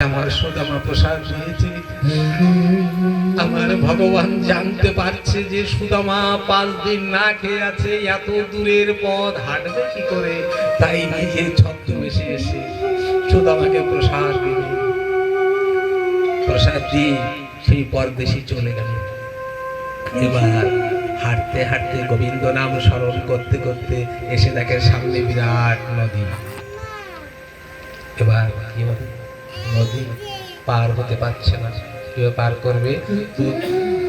আমার সুদামা প্রসাদ দিয়েছে আমার ভগবান জানতে পারছে যে সুদামা পাঁচ দিন না খেয়ে আছে, এত দূরের পথ হাঁটবে কি করে? তাই নিজে ছদ্মবেশে এসে সুদামাকে প্রসাদ দিল প্রসাদ দিয়ে সেই পরদেশি চলে গেল। এবার হাঁটতে হাঁটতে গোবিন্দ নাম স্মরণ করতে করতে এসে দেখে সামনে বিরাট নদী। এবার কি হবে? নদী পার হতে পারছে না। কেউ পার করবে?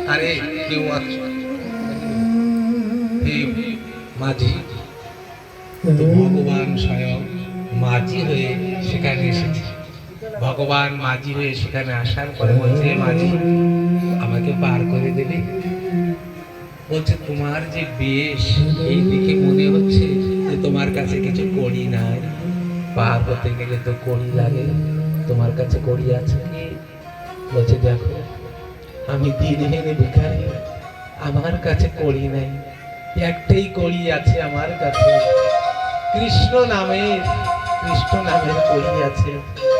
আরে, কেউ মাঝি ভগবান স্বয়ং মাঝি হয়ে সেখানে এসেছে। ভগবান মাঝি হয়ে সেখানে আসার পরে বলছে মাঝি, আমাকে পার করে দেবে? বলছে, তোমার যে বেশ, এই দিকে মনে হচ্ছে যে তোমার কাছে কিছু করি নাই। পার হতে গেলে তো কড়ি লাগে। তোমার কাছে কড়ি আছে কি? বলছে, দেখো, আমি দিনের ভিখারি, আমার কাছে কড়ি নাই। একটাই কড়ি আছে আমার কাছে। কৃষ্ণ নামের কৃষ্ণ নামের কড়ি আছে।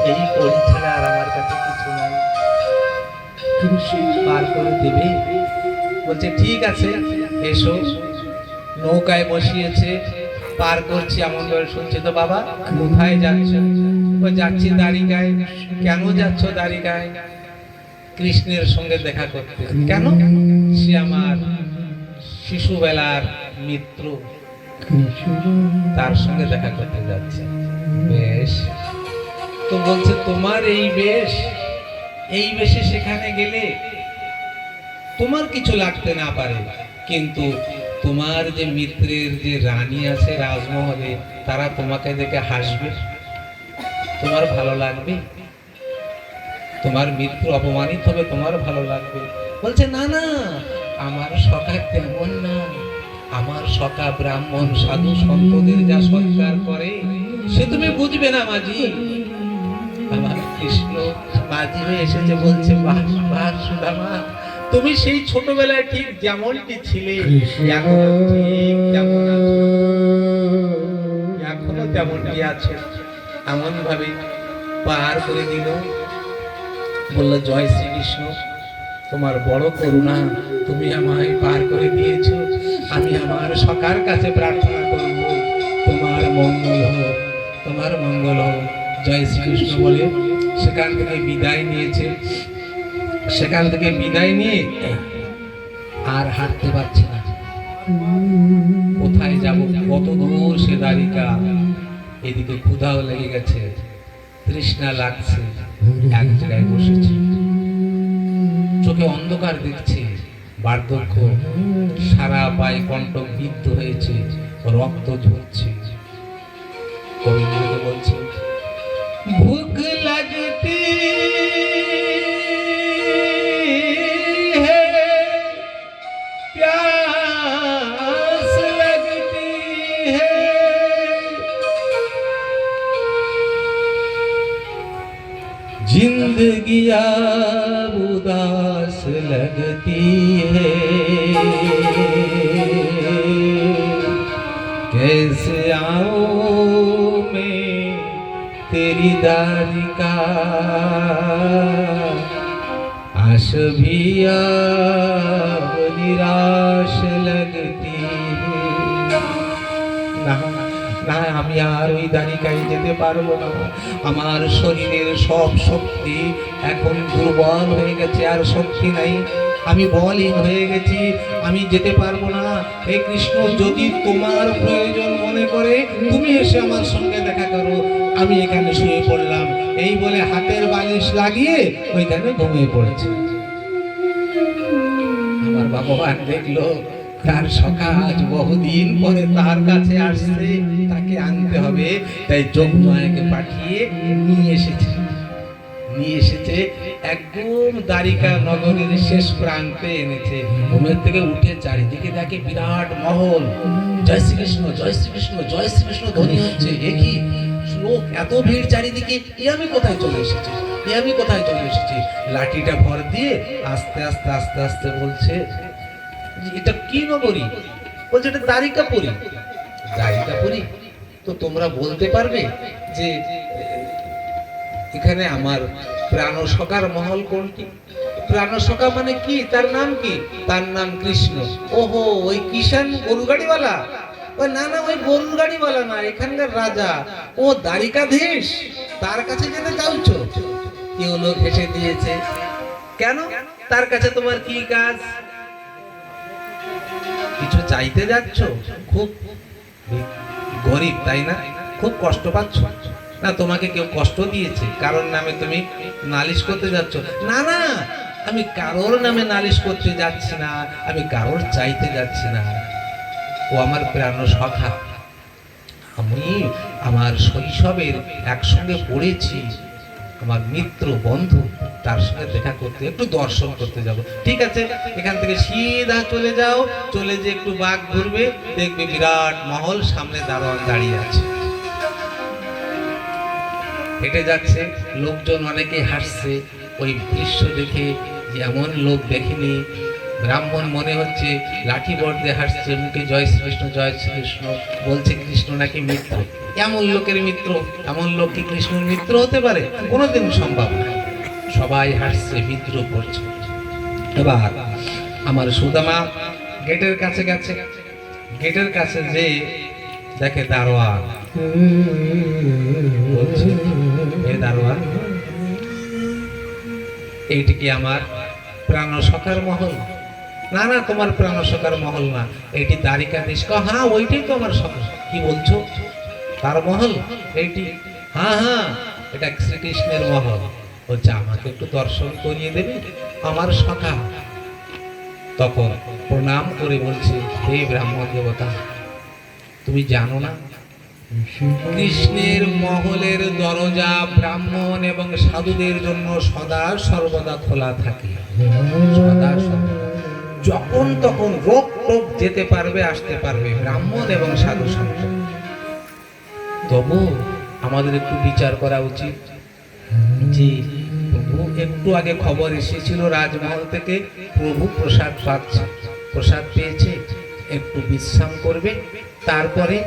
এই কড়ি ছাড়া আর আমার কাছে কিছু নাই। পার করে দেবে? বলছে, ঠিক আছে, এসো। নৌকায় বসিয়েছে পার করছি এমন করে শুনছে। তো বাবা, কোথায় যাচ্ছ? ও যাচ্ছি দাঁড়িকায় কেন যাচ্ছ দাঁড়িকায় কৃষ্ণের সঙ্গে দেখা করতে। কেন? সে আমার শিশুবেলার মিত্র। তার সঙ্গে দেখা করতে যাচ্ছে। বেশ। তো বলছে, তোমার এই বেশ, এই বেশে সেখানে গেলে তোমার কিছু লাগতে না পারে। কিন্তু তোমার যে মিত্রের যে রানী আছে রাজমহলে, তারা তোমাকে দেখে হাসবে? তোমার ভালো লাগবে? তোমার মিত্র অপমানিত হবে, তোমার ভালো লাগবে? বলছে, না না, আমার সখা তেমন না। আমার সখা ব্রাহ্মণ সাধু সন্তদের যা সৎকার করে, সে তুমি বুঝবে না, মাঝি। আমার কৃষ্ণ মাঝি হয়ে এসেছে, বলছে, বাহ বাহ, সুদামা তুমি সেই ছোটবেলায় ঠিক যেমনটি ছিলে এখনও ঠিক তেমন এখনও তেমনটি আছে। এমন ভাবে পার করে দিল। বলল জয় শ্রীকৃষ্ণ। তোমার বড় করুণা তুমি আমায় পার করে দিয়েছ। আমি আমার সকার কাছে প্রার্থনা করব তোমার মঙ্গল হোক তোমার মঙ্গল হোক। জয় শ্রীকৃষ্ণ বলে সেখান থেকে বিদায় নিয়েছে। সেখান থেকে বিদায় নিয়ে আর হাঁটতে পারছে না। কোথায় যাব? কত দূর সে দাঁড়িকা এদিকে ক্ষুধাও লেগে গেছে, তৃষ্ণা লাগছে, এক জায়গায় বসেছে। চোখে অন্ধকার দেখছে, বার্ধক্য, সারা পায়ে কণ্ঠ বিদ্ধ হয়েছে, রক্ত ঝরছে। लगती है कैसे आऊं मैं तेरी दारिका आश भी अब निराश लगती है না না আমি আর ওই দাঁড়িকায় যেতে পারবো না আমার শরীরের সব শক্তি এখন দুর্বল হয়ে গেছে আর শক্তি নাই আমি বলহীন হয়ে গেছি, আমি যেতে পারব না। হে কৃষ্ণ, যদি তোমার প্রয়োজন মনে করে, তুমি এসে আমার সঙ্গে দেখা করো। আমি এখানে শুয়ে পড়লাম। এই বলে হাতের বালিশ লাগিয়ে ওইখানে ঘুমিয়ে পড়েছে। আমার ভগবান দেখল, তার সখা আজ বহুদিন পরে তার কাছে আসছে, তাকে আনতে হবে। তাই যোগমায়াকে পাঠিয়ে নিয়ে এসেছে। নিয়ে এসেছে একদম দ্বারিকা নগরের শেষ প্রান্তে এনেছে। ঘুমের থেকে উঠে চারিদিকে দেখে বিরাট মহল। জয় শ্রীকৃষ্ণ জয় শ্রীকৃষ্ণ জয় শ্রীকৃষ্ণ ধ্বনি হচ্ছে। এ কি? লোক এত ভিড় চারিদিকে? এ আমি কোথায় চলে এসেছি? এ আমি কোথায় চলে এসেছি? লাঠিটা ভর দিয়ে আস্তে আস্তে আস্তে আস্তে বলছে, এটা কি নগরী? বলছে, এটা দ্বারিকাপুরী। দ্বারিকাপুরী? তো তোমরা বলতে পারবে যে, এখানে আমার প্রাণসকার মহল কোনটি? প্রাণসকা মানে কি? তার নাম কি? তার নাম কৃষ্ণ। ওহো, ওই কিষান গরু গাড়িওয়ালা ওই না না, ওই গরুর গাড়িওয়ালা না, এখানকার রাজা। ও দ্বারিকাধীশ, তার কাছে যেতে চাইছো? কেউ লোক হেসে দিয়েছে। কেন? তার কাছে তোমার কি কাজ? কিছু চাইতে যাচ্ছ? খুব গরিব, তাই না? খুব কষ্ট পাচ্ছ? না, তোমাকে কেউ কষ্ট দিয়েছে, কারোর নামে তুমি নালিশ করতে যাচ্ছ। না না, আমি কারোর নামে নালিশ করতে যাচ্ছি না, আমি কারোর চাইতে যাচ্ছি না। ও আমার প্রাণ সখা। আমি আমার শৈশবের একসঙ্গে পড়েছি, আমার মিত্র বন্ধু, তার সঙ্গে দেখা করতে, একটু দর্শন করতে যাব। ঠিক আছে, এখান থেকে সিধা চলে যাও, চলে যে একটু বাঘ ঘুরবে, দেখবে বিরাট মহল, সামনে দারোয়ান দাঁড়িয়ে আছে। হেঁটে যাচ্ছে, লোকজন অনেকে হাসছে ওই দৃশ্য দেখে এমন লোক দেখিনি। ব্রাহ্মণ মনে হচ্ছে লাঠি বর্দে হাসছে মুখে জয় শ্রীকৃষ্ণ জয় শ্রীকৃষ্ণ, বলছে কৃষ্ণ নাকি মিত্র? এমন লোকের মিত্র, এমন লোক কি কৃষ্ণের মিত্র হতে পারে? কোনোদিন সম্ভব না। সবাই হাসছে বিদ্রোহ করছে। এবার আমার সুদামা গেটের কাছে গেছে। গেটের কাছে যে দেখে দারোয়ান। বলছে এইটি কি আমার প্রাণ সখার মহল? না না, তোমার প্রাণ সখার মহল না। এইটি দ্বারিকা দেশ হ্যাঁ ওইটাই তো আমার সখা কি বলছো? তার মহল, এইটি। হ্যাঁ হ্যাঁ এটা শ্রীকৃষ্ণের মহল। বলছে, আমাকে একটু দর্শন করিয়ে দেবে আমার সখা? তখন প্রণাম করে বলছে, হে ব্রাহ্মণ দেবতা তুমি জানো না? কৃষ্ণের মহলের দরজা ব্রাহ্মণ এবং সাধুদের জন্য সদা সর্বদা খোলা থাকে। সদা যখন তখন রোগ টোগ যেতে পারবে, আসতে পারবে ব্রাহ্মণ এবং সাধু সঙ্গে তবু আমাদের একটু বিচার করা উচিত। জি প্রভু একটু আগে খবর এসেছিল রাজমহল থেকে, প্রভু প্রসাদ পাচ্ছে, প্রসাদ পেয়েছে, একটু বিশ্রাম করবে। তারপরে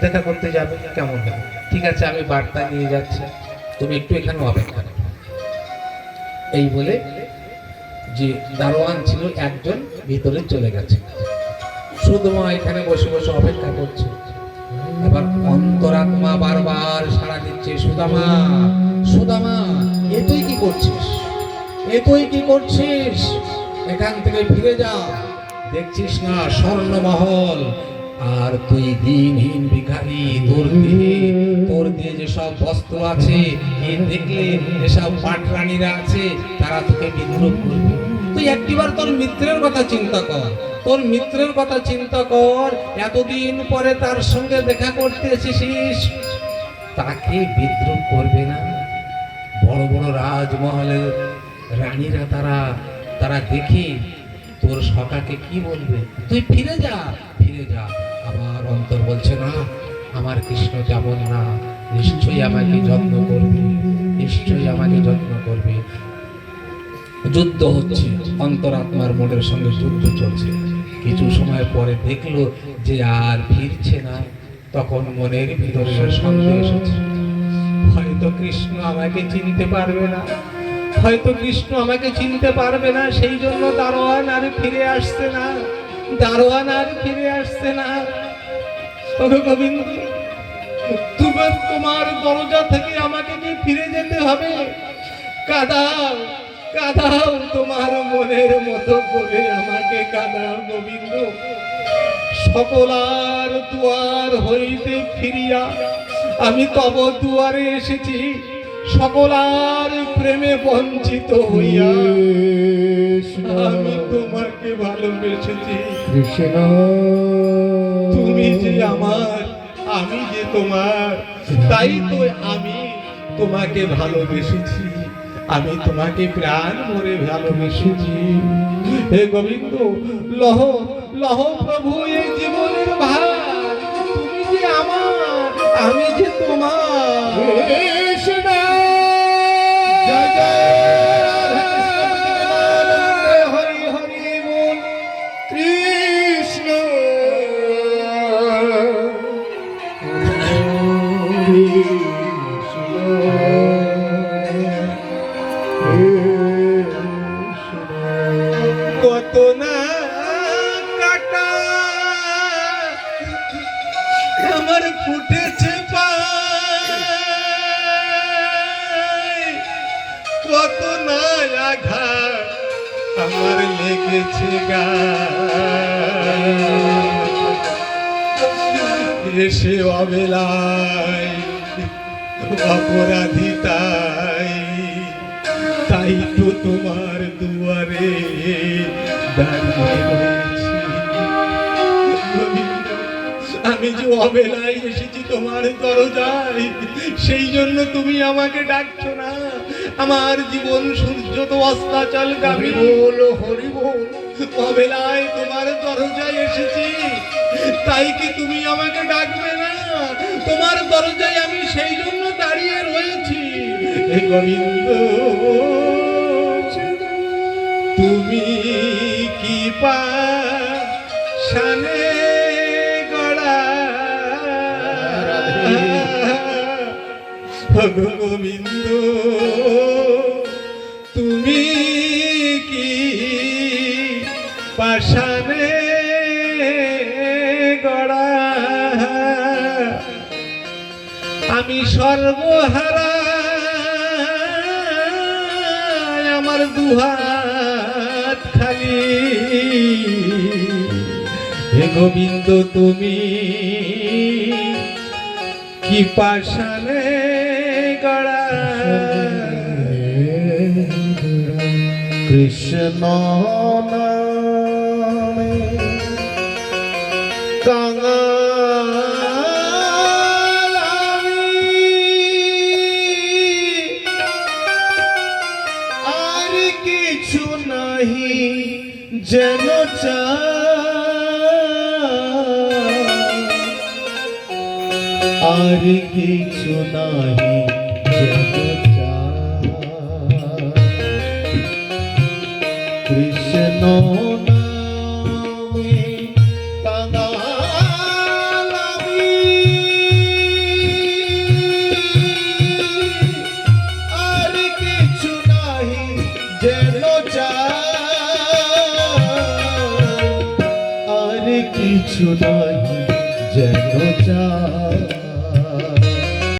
দেখা করতে যাবে, কেমন হবে? ঠিক আছে, আমি বার্তা নিয়ে যাচ্ছি। তুমি একটু এখানে অপেক্ষা। এই বলে যে দারোয়ান ছিল একজন ভিতরে চলে গেছে। সুদমা এখানে বসে বসে অপেক্ষা করছে। এবার অন্তরাত্মা বারবার সাড়া দিচ্ছে, সুদামা সুদামা, এ তুই কি করছিস? এ তুই কি করছিস? এখান থেকে ফিরে যা দেখছিস না স্বর্ণমহল আর তুই দিনহীন ভিখারি তোর দিয়ে তোর দিয়ে যেসব বস্ত্র আছে এ দেখলে যেসব পাটরানীরা আছে, তারা তোকে বিদ্রোহ করবে। তুই একটিবার তোর মিত্রের কথা চিন্তা কর। তোর মিত্রের কথা চিন্তা কর, এতদিন পরে তার সঙ্গে দেখা করতে এসেছিস। তাকে বিদ্রোহ করবে না। বড় বড় রাজমহলের রানীরা তারা তারা দেখে তোর সকাকে কি বলবে? তুই ফিরে যা ফিরে যা। আবার অন্তর বলছে, না, আমার কৃষ্ণ যেমন না, নিশ্চয়ই আমাকে যত্ন করবে, নিশ্চয়ই আমাকে যত্ন করবে। যুদ্ধ হচ্ছে, অন্তরাত্মার মনের সঙ্গে যুদ্ধ চলছে। কিছু সময় পরে দেখল যে আর ফিরছে না। তখন মনের ভিতরে সন্দেহ এসেছে। হয়তো কৃষ্ণ আমাকে চিনতে পারবে না। হয়তো কৃষ্ণ আমাকে চিনতে পারবে না, সেই জন্য দারোয়ান আর ফিরে আসছে না, দারোয়ান আর ফিরে আসছে না। গোবিন্দ, তোমার তোমার দরজা থেকে আমাকে কি ফিরে যেতে হবে। কাদাও কাদাও, তোমার মনের মতো করে আমাকে কাদাও গোবিন্দ। সকলার দুয়ার হইতে ফিরিয়া আমি তব দুয়ারে এসেছি। সকলার প্রেমে বঞ্চিত হইয়া আমি তোমাকে ভালোবেসেছি। কৃষ্ণ। তুমি যে আমার আমি যে তোমার তাই তো আমি তোমাকে ভালোবেসেছি। আমি তোমাকে প্রাণ ভরে ভালোবেসেছি। হে গোবিন্দ লহ লহ প্রভু এই জীবনের ভার। তুমি যে আমার আমি যে তোমার। কত না কাটা আমার ফুটেছে কত না আঘাত আমার লেগেছে গা। এসে অবেলায় অপরাধী তাই তাই তো তোমার দুয়ারে দাঁড়িয়ে আমি যে অবেলায় এসেছি তোমার দরজায়, সেই জন্য তুমি আমাকে ডাকছো না। আমার জীবন সূর্য তো অস্তাচল গামী বল হরি বল অবেলায় তোমার দরজায় এসেছি। তাই কি তুমি আমাকে ডাকবে না? তোমার দরজায় আমি সেই জন্য দাঁড়িয়ে রয়েছি। গোবিন্দ, তুমি কি পা শানে গড়া? গোবিন্দ সর্বহারা আমার দুহাত খালি। হে গোবিন্দ তুমি কি পাশানে গড়া কৃষ্ণ নামে যেন আর কিছু নাহি যেন কৃষ্ণ